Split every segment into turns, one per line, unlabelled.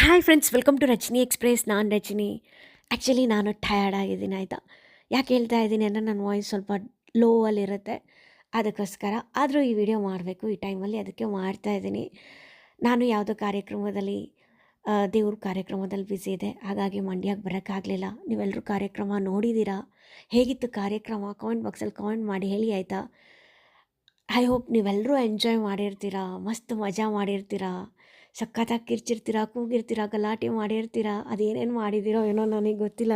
Hi friends welcome to Rajani express ನಾನು Rajani. Actually ನಾನು tired ಆಗಿದ್ದೀನಿ, ಆಯಿತಾ? ಯಾಕೆ ಹೇಳ್ತಾ ಇದ್ದೀನಿ ಅಂದರೆ ನನ್ನ ವಾಯ್ಸ್ ಸ್ವಲ್ಪ ಲೋ ಅಲ್ಲಿರುತ್ತೆ ಅದಕ್ಕೋಸ್ಕರ. ಆದರೂ ಈ ವಿಡಿಯೋ ಮಾಡಬೇಕು, ಈ ಟೈಮಲ್ಲಿ ಅದಕ್ಕೆ ಮಾಡ್ತಾ ಇದ್ದೀನಿ. ನಾನು ಯಾವುದೋ ಕಾರ್ಯಕ್ರಮದಲ್ಲಿ ದೇವ್ರ ಕಾರ್ಯಕ್ರಮದಲ್ಲಿ ಬ್ಯುಸಿ ಇದೆ. ಹಾಗಾಗಿ ಮಂಡ್ಯಕ್ಕೆ ಬರೋಕ್ಕಾಗಲಿಲ್ಲ. ನೀವೆಲ್ಲರೂ ಕಾರ್ಯಕ್ರಮ ನೋಡಿದ್ದೀರಾ? ಹೇಗಿತ್ತು ಕಾರ್ಯಕ್ರಮ? ಕಾಮೆಂಟ್ ಬಾಕ್ಸಲ್ಲಿ ಕಾಮೆಂಟ್ ಮಾಡಿ ಹೇಳಿ, ಆಯಿತಾ? ಐ ಹೋಪ್ ನೀವೆಲ್ಲರೂ ಎಂಜಾಯ್ ಮಾಡಿರ್ತೀರಾ? ಮಸ್ತ್ ಮಜಾ ಮಾಡಿರ್ತೀರಾ? ಸಖತ್ತಾಗಿ ಕಿರ್ಚಿರ್ತೀರಾ ಕೂಗಿರ್ತೀರಾ, ಗಲಾಟೆ ಮಾಡಿರ್ತೀರಾ, ಅದೇನೇನು ಮಾಡಿದ್ದೀರೋ ಏನೋ ನನಗೆ ಗೊತ್ತಿಲ್ಲ.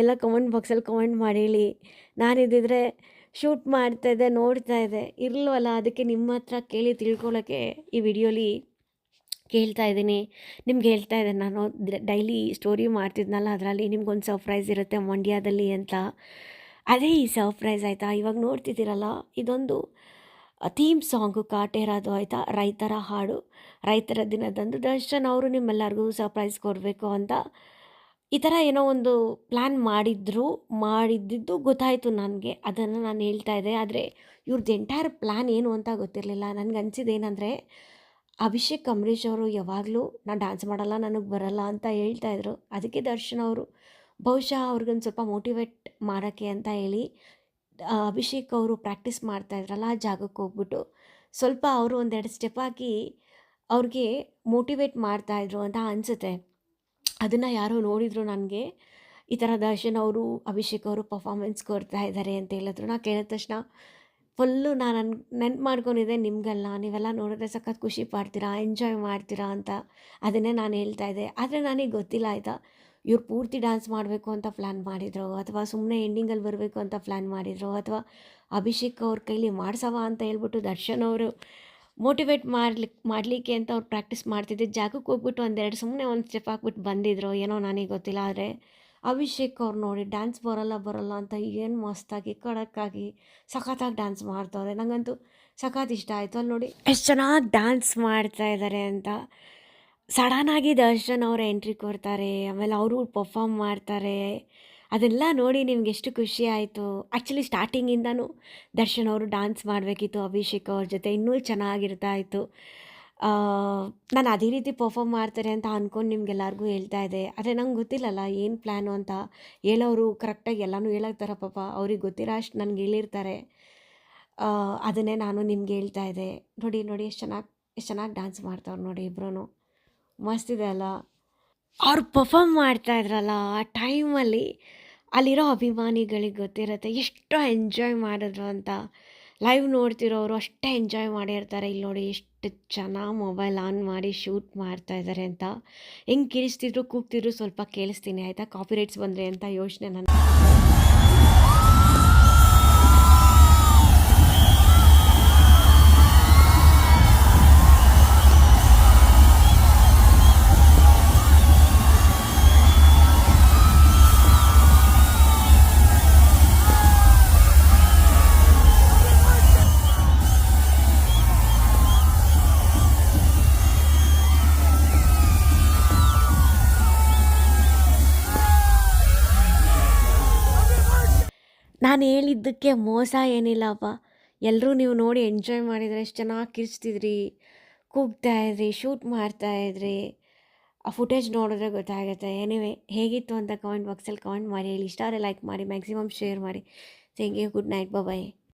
ಎಲ್ಲ ಕಮೆಂಟ್ ಬಾಕ್ಸಲ್ಲಿ ಕಮೆಂಟ್ ಮಾಡಿ ಹೇಳಿ ನಾನಿದ್ದಿದ್ರೆ ಶೂಟ್ ಮಾಡ್ತಾ ಮಾಡ್ತಾಯಿದ್ದೆ ನೋಡ್ತಾ ಇದ್ದೆ. ಇರಲ್ವಲ್ಲ, ಅದಕ್ಕೆ ನಿಮ್ಮ ಹತ್ರ ಕೇಳಿ ತಿಳ್ಕೊಳ್ಳೋಕ್ಕೆ ಈ ವಿಡಿಯೋಲಿ ಕೇಳ್ತಾ ಇದ್ದೀನಿ. ನಿಮ್ಗೆ ಹೇಳ್ತಾ ಇದ್ದೆ, ನಾನು ಡೈಲಿ ಸ್ಟೋರಿ ಮಾಡ್ತಿದ್ನಲ್ಲ, ಅದರಲ್ಲಿ ನಿಮ್ಗೊಂದು ಸರ್ಪ್ರೈಸ್ ಇರುತ್ತೆ ಮಂಡ್ಯದಲ್ಲಿ ಅಂತ. ಅದೇ ಈ ಸರ್ಪ್ರೈಸ್ ಆಯಿತಾ? ಇವಾಗ ನೋಡ್ತಿದ್ದೀರಲ್ಲ, ಇದೊಂದು ಥೀಮ್ ಸಾಂಗು ಕಾಟೇರಾದು ಆಯಿತಾ? ರೈತರ ಹಾಡು. ರೈತರ ದಿನದಂದು ದರ್ಶನ್ ಅವರು ನಿಮ್ಮೆಲ್ಲರಿಗೂ ಸರ್ಪ್ರೈಸ್ ಕೊಡಬೇಕು ಅಂತ. ಈ ಥರ ಏನೋ ಒಂದು ಪ್ಲ್ಯಾನ್ ಮಾಡಿದ್ರು, ಮಾಡಿದ್ದಿದ್ದು ಗೊತ್ತಾಯಿತು ನನಗೆ. ಅದನ್ನು ನಾನು ಹೇಳ್ತಾ ಇದ್ದೆ. ಆದರೆ ಇವ್ರದ್ದು ಎಂಟೈರ್ ಪ್ಲ್ಯಾನ್ ಏನು ಅಂತ ಗೊತ್ತಿರಲಿಲ್ಲ. ನನಗೆ ಅನಿಸಿದ್ದೇನೆಂದರೆ ಅಭಿಷೇಕ್, ಅಂಬರೀಷ್ ಅವರು ಯಾವಾಗಲೂ ನಾನು ಡ್ಯಾನ್ಸ್ ಮಾಡಲ್ಲ, ನನಗೆ ಬರಲ್ಲ ಅಂತ ಹೇಳ್ತಾ ಇದ್ರು. ಅದಕ್ಕೆ ದರ್ಶನ್ ಅವರು ಬಹುಶಃ ಅವ್ರಿಗೊಂದು ಸ್ವಲ್ಪ ಮೋಟಿವೇಟ್ ಮಾಡೋಕ್ಕೆ ಅಂತ ಹೇಳಿ ಅಭಿಷೇಕ್ ಅವರು ಪ್ರಾಕ್ಟೀಸ್ ಮಾಡ್ತಾಯಿದ್ರಲ್ಲ ಆ ಜಾಗಕ್ಕೆ ಹೋಗ್ಬಿಟ್ಟು, ಸ್ವಲ್ಪ ಅವರು ಒಂದೆರಡು ಸ್ಟೆಪ್ ಹಾಕಿ ಅವ್ರಿಗೆ ಮೋಟಿವೇಟ್ ಮಾಡ್ತಾಯಿದ್ರು ಅಂತ ಅನಿಸುತ್ತೆ. ಅದನ್ನು ಯಾರೋ ನೋಡಿದರು ನನಗೆ, ಈ ಥರ ದರ್ಶನ್ ಅವರು, ಅಭಿಷೇಕ್ ಅವರು ಪರ್ಫಾಮೆನ್ಸ್ ಕೊಡ್ತಾ ಇದ್ದಾರೆ ಅಂತ ಹೇಳಿದ್ರು. ನಾ ಕೇಳಿದ ತಕ್ಷಣ, ಫುಲ್ಲು ನಾನು ನನ್ ನೆನ್ಪು ಮಾಡ್ಕೊಂಡಿದ್ದೆ ನಿಮಗೆಲ್ಲ. ನೀವೆಲ್ಲ ನೋಡಿದ್ರೆ ಸಖತ್ ಖುಷಿ ಪಡ್ತೀರಾ ಎಂಜಾಯ್ ಮಾಡ್ತೀರಾ ಅಂತ ಅದನ್ನೇ ನಾನು ಹೇಳ್ತಾ ಇದ್ದೆ. ಆದರೆ ನನಗೆ ಗೊತ್ತಿಲ್ಲ ಆಯಿತಾ. ಇವ್ರು ಪೂರ್ತಿ ಡ್ಯಾನ್ಸ್ ಮಾಡಬೇಕು ಅಂತ ಪ್ಲ್ಯಾನ್ ಮಾಡಿದ್ರು, ಅಥವಾ ಸುಮ್ಮನೆ ಎಂಡಿಂಗಲ್ಲಿ ಬರಬೇಕು ಅಂತ ಪ್ಲ್ಯಾನ್ ಮಾಡಿದರು, ಅಥವಾ ಅಭಿಷೇಕ್ ಅವ್ರ ಕೈಲಿ ಮಾಡ್ಸವ ಅಂತ ಹೇಳ್ಬಿಟ್ಟು ದರ್ಶನ್ ಅವರು ಮೋಟಿವೇಟ್ ಮಾಡ್ಲಿಕ್ಕೆ ಮಾಡಲಿಕ್ಕೆ ಅಂತ ಅವ್ರು ಪ್ರಾಕ್ಟೀಸ್ ಮಾಡ್ತಿದ್ದೆ ಜಾಗಕ್ಕೆ ಹೋಗ್ಬಿಟ್ಟು ಒಂದೆರಡು ಸುಮ್ಮನೆ ಒಂದು ಸ್ಟೆಪ್ ಹಾಕ್ಬಿಟ್ಟು ಬಂದಿದ್ರು, ಏನೋ ನನಗೆ ಗೊತ್ತಿಲ್ಲ, ಆದರೆ ಅಭಿಷೇಕ್ ಅವ್ರು ನೋಡಿ ಡ್ಯಾನ್ಸ್ ಬರೋಲ್ಲ ಬರೋಲ್ಲ ಅಂತ ಏನು ಮಸ್ತಾಗಿ, ಕಡಕ್ಕಾಗಿ ಸಖತ್ತಾಗಿ ಡ್ಯಾನ್ಸ್ ಮಾಡ್ತವ್ರೆ ನನಗಂತೂ ಸಖತ್ ಇಷ್ಟ ಆಯಿತು. ಅಲ್ಲಿ ನೋಡಿ ಎಷ್ಟು ಚೆನ್ನಾಗಿ ಡ್ಯಾನ್ಸ್ ಮಾಡ್ತಾ ಇದ್ದಾರೆ ಅಂತ ಸಡನ್ನಾಗಿ ದರ್ಶನ್ ಅವರು ಎಂಟ್ರಿ ಕೊಡ್ತಾರೆ, ಆಮೇಲೆ ಅವರು ಪರ್ಫಾಮ್ ಮಾಡ್ತಾರೆ. ಅದೆಲ್ಲ ನೋಡಿ ನಿಮ್ಗೆ ಎಷ್ಟು ಖುಷಿ ಆಯಿತು. ಆ್ಯಕ್ಚುಲಿ ಸ್ಟಾರ್ಟಿಂಗಿಂದನೂ ದರ್ಶನ್ ಅವರು ಡ್ಯಾನ್ಸ್ ಮಾಡಬೇಕಿತ್ತು ಅಭಿಷೇಕ್ ಅವ್ರ ಜೊತೆ. ಇನ್ನೂ ಚೆನ್ನಾಗಿರ್ತಾ ಇತ್ತು. ನಾನು ಅದೇ ರೀತಿ ಪರ್ಫಾಮ್ ಮಾಡ್ತಾರೆ ಅಂತ ಅಂದ್ಕೊಂಡು ನಿಮ್ಗೆಲ್ಲರಿಗೂ ಹೇಳ್ತಾ ಇದೆ ಆದರೆ ನಂಗೆ ಗೊತ್ತಿಲ್ಲಲ್ಲ ಏನು ಪ್ಲ್ಯಾನು ಅಂತ ಹೇಳೋರು ಕರೆಕ್ಟಾಗಿ ಎಲ್ಲನೂ ಹೇಳೋಕ್ತಾರ ಪಾಪ. ಅವ್ರಿಗೆ ಗೊತ್ತಿರೋ ಅಷ್ಟು ನನಗೆ ಹೇಳಿರ್ತಾರೆ. ಅದನ್ನೇ ನಾನು ನಿಮ್ಗೆ ಹೇಳ್ತಾ ಇದ್ದೆ. ನೋಡಿ ನೋಡಿ ಎಷ್ಟು ಚೆನ್ನಾಗಿ ಎಷ್ಟು ಚೆನ್ನಾಗಿ ಡ್ಯಾನ್ಸ್ ಮಾಡ್ತಾವ್ರು ನೋಡಿ ಇಬ್ರು ಮಸ್ತಿದೆ ಅಲ್ಲ. ಅವ್ರು ಪರ್ಫಾಮ್ ಮಾಡ್ತಾ ಇದ್ರಲ್ಲ ಆ ಟೈಮಲ್ಲಿ ಅಲ್ಲಿರೋ ಅಭಿಮಾನಿಗಳಿಗೆ ಗೊತ್ತಿರುತ್ತೆ ಎಷ್ಟು ಎಂಜಾಯ್ ಮಾಡಿದ್ರು ಅಂತ. ಲೈವ್ ನೋಡ್ತಿರೋರು ಅಷ್ಟೇ ಎಂಜಾಯ್ ಮಾಡಿರ್ತಾರೆ. ಇಲ್ಲಿ ನೋಡಿ ಎಷ್ಟು ಚೆನ್ನಾಗಿ ಮೊಬೈಲ್ ಆನ್ ಮಾಡಿ ಶೂಟ್ ಮಾಡ್ತಾ ಇದ್ದಾರೆ ಅಂತ. ಹೆಂಗೆ ಕಿರಿಸ್ತಿದ್ರು, ಕೂಗ್ತಿದ್ರು ಸ್ವಲ್ಪ ಕೇಳಿಸ್ತೀನಿ, ಆಯಿತಾ? ಕಾಪಿರೈಟ್ಸ್ ಬಂದರೆ ಅಂತ ಯೋಚನೆ ನನ್ನ ನಾನು ಹೇಳಿದ್ದಕ್ಕೆ ಮೋಸ ಏನಿಲ್ಲಪ್ಪ. ಎಲ್ಲರೂ ನೀವು ನೋಡಿ ಎಂಜಾಯ್ ಮಾಡಿದರೆ ಎಷ್ಟು ಚೆನ್ನಾಗಿ ಕಿರ್ಚ್ತಿದ್ರಿ. ಕೂಗ್ತಾ ಇದ್ರಿ ಶೂಟ್ ಮಾಡ್ತಾ ಇದ್ರಿ. ಆ ಫುಟೇಜ್ ನೋಡಿದ್ರೆ ಗೊತ್ತಾಗುತ್ತೆ. ಎನಿವೆ ಹೇಗಿತ್ತು ಅಂತ ಕಮೆಂಟ್ ಬಾಕ್ಸಲ್ಲಿ ಕಮೆಂಟ್ ಮಾಡಿ, ಹೇಳಿ. ಇಷ್ಟ ಲೈಕ್ ಮಾಡಿ ಮ್ಯಾಕ್ಸಿಮಮ್ ಶೇರ್ ಮಾಡಿ. Thank you good night bye